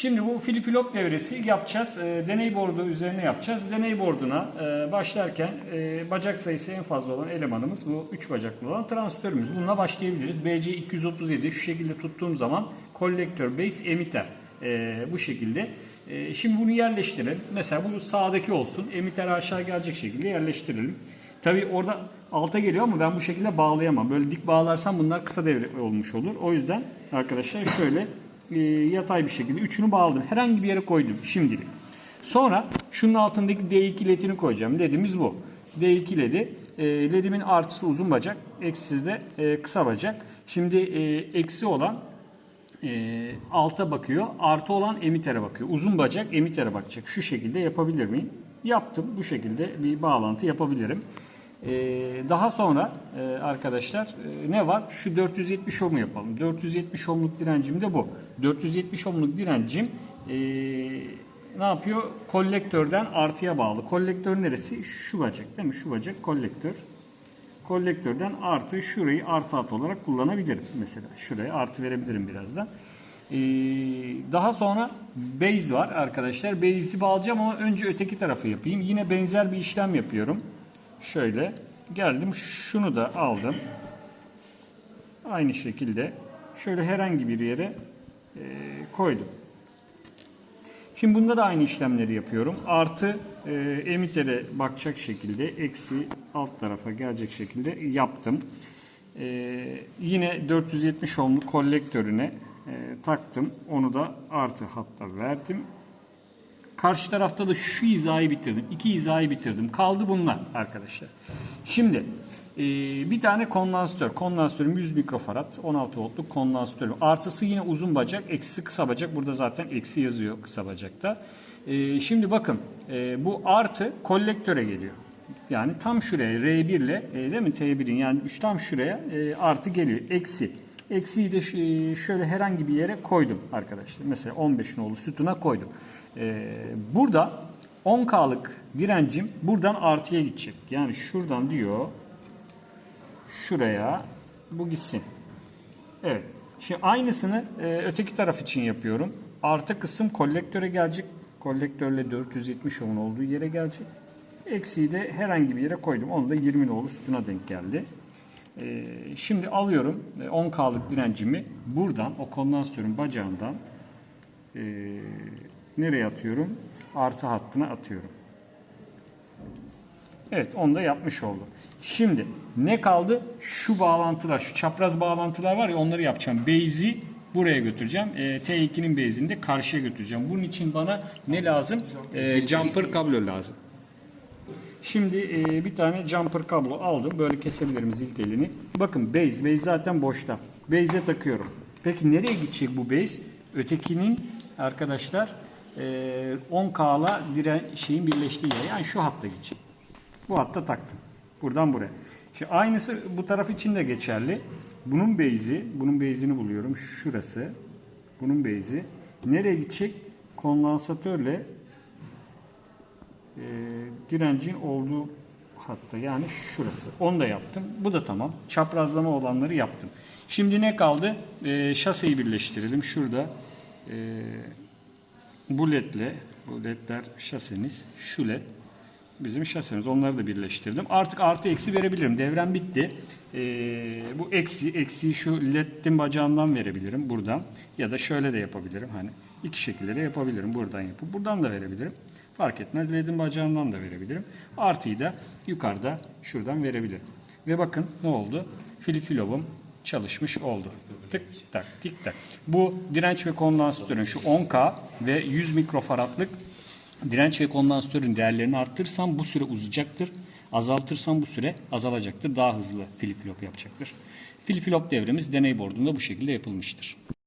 Şimdi bu filifilop devresi yapacağız. E, deney bordu üzerine yapacağız. Deney borduna e, başlarken e, bacak sayısı en fazla olan elemanımız bu 3 bacaklı olan transistörümüz. Bununla başlayabiliriz. BC237 şu şekilde tuttuğum zaman kolektör, base, emitter e, bu şekilde. E, şimdi bunu yerleştirelim. Mesela bu sağdaki olsun. Emitter aşağı gelecek şekilde yerleştirelim. Tabi orada alta geliyor ama ben bu şekilde bağlayamam. Böyle dik bağlarsam bunlar kısa devre olmuş olur. O yüzden arkadaşlar şöyle e, yatay bir şekilde üçünü bağladım. Herhangi bir yere koydum şimdilik. Sonra şunun altındaki D2 ledini koyacağım. Ledimiz bu. D2 ledi. E, ledimin artısı uzun bacak, eksisi de e, kısa bacak. Şimdi eksi olan alta bakıyor, artı olan emitere bakıyor. Uzun bacak emitere bakacak. Şu şekilde yapabilir miyim? Yaptım. Bu şekilde bir bağlantı yapabilirim. E, daha sonra e, arkadaşlar e, ne var? Şu 470 ohm'u yapalım. 470 ohm'luk direncim de bu. 470 ohm'luk direncim e, ne yapıyor? Kolektörden artıya bağlı. Kolektör neresi? Şu bacak değil mi? Şu bacak kolektör. Kolektörden artı şurayı artı at olarak kullanabilirim mesela. Şuraya artı verebilirim birazdan. Ee, daha sonra base var arkadaşlar. Base'i bağlayacağım ama önce öteki tarafı yapayım. Yine benzer bir işlem yapıyorum. Şöyle geldim şunu da aldım. Aynı şekilde şöyle herhangi bir yere e, koydum. Şimdi bunda da aynı işlemleri yapıyorum. Artı e, emitere bakacak şekilde eksi alt tarafa gelecek şekilde yaptım. E, yine 470 ohmluk kolektörüne e, taktım. Onu da artı hatta verdim. Karşı tarafta da şu hizayı bitirdim. İki hizayı bitirdim. Kaldı bunlar arkadaşlar. Şimdi e, bir tane kondansatör. Kondansatörüm 100 mikrofarad. 16 voltluk kondansatörüm. Artısı yine uzun bacak. Eksisi kısa bacak. Burada zaten eksi yazıyor kısa bacakta. E, şimdi bakın e, bu artı kolektöre geliyor. Yani tam şuraya R1 ile e, değil mi T1'in yani tam şuraya e, artı geliyor. Eksi. Eksiyi de şöyle herhangi bir yere koydum arkadaşlar. Mesela 15 nolu sütuna koydum. Ee, burada 10K'lık direncim buradan artıya gidecek. Yani şuradan diyor şuraya bu gitsin. Evet. Şimdi aynısını e, öteki taraf için yapıyorum. Artı kısım kolektöre gelecek. Kolektörle 470 ohm olduğu yere gelecek. Eksiği de herhangi bir yere koydum. Onu da 20 nolu sütuna denk geldi. Ee, şimdi alıyorum e, 10K'lık direncimi buradan o kondansatörün bacağından e, nereye atıyorum? Artı hattına atıyorum. Evet onu da yapmış oldum. Şimdi ne kaldı? Şu bağlantılar, şu çapraz bağlantılar var ya onları yapacağım. Base'i buraya götüreceğim. E, T2'nin base'ini de karşıya götüreceğim. Bunun için bana ne lazım? E, jumper kablo lazım. Şimdi e, bir tane jumper kablo aldım. Böyle kesebilirim zil telini. Bakın base. Base zaten boşta. Base'e takıyorum. Peki nereye gidecek bu base? Ötekinin arkadaşlar e, 10K'la diren şeyin birleştiği yer. Yani şu hatta gidecek. Bu hatta taktım. Buradan buraya. Şimdi aynısı bu taraf için de geçerli. Bunun base'i, bunun base'ini buluyorum. Şurası. Bunun base'i. Nereye gidecek? Kondansatörle e, direncin olduğu hatta yani şurası. Onu da yaptım. Bu da tamam. Çaprazlama olanları yaptım. Şimdi ne kaldı? E, şaseyi birleştirelim. Şurada e, bu ledle bu ledler şasemiz şu led bizim şasemiz. Onları da birleştirdim. Artık artı eksi verebilirim. Devrem bitti. E, bu eksi eksi şu ledin bacağından verebilirim buradan. Ya da şöyle de yapabilirim. Hani iki şekilde de yapabilirim. Buradan yapıp buradan da verebilirim. Fark etmez. LED'in bacağından da verebilirim. Artıyı da yukarıda şuradan verebilirim. Ve bakın ne oldu? Filifilobum çalışmış oldu. Tık tak tik tak. Bu direnç ve kondansatörün şu 10K ve 100 mikrofaradlık direnç ve kondansatörün değerlerini arttırsam bu süre uzayacaktır. Azaltırsam bu süre azalacaktır. Daha hızlı filifilop yapacaktır. Filifilop devremiz deney bordunda bu şekilde yapılmıştır.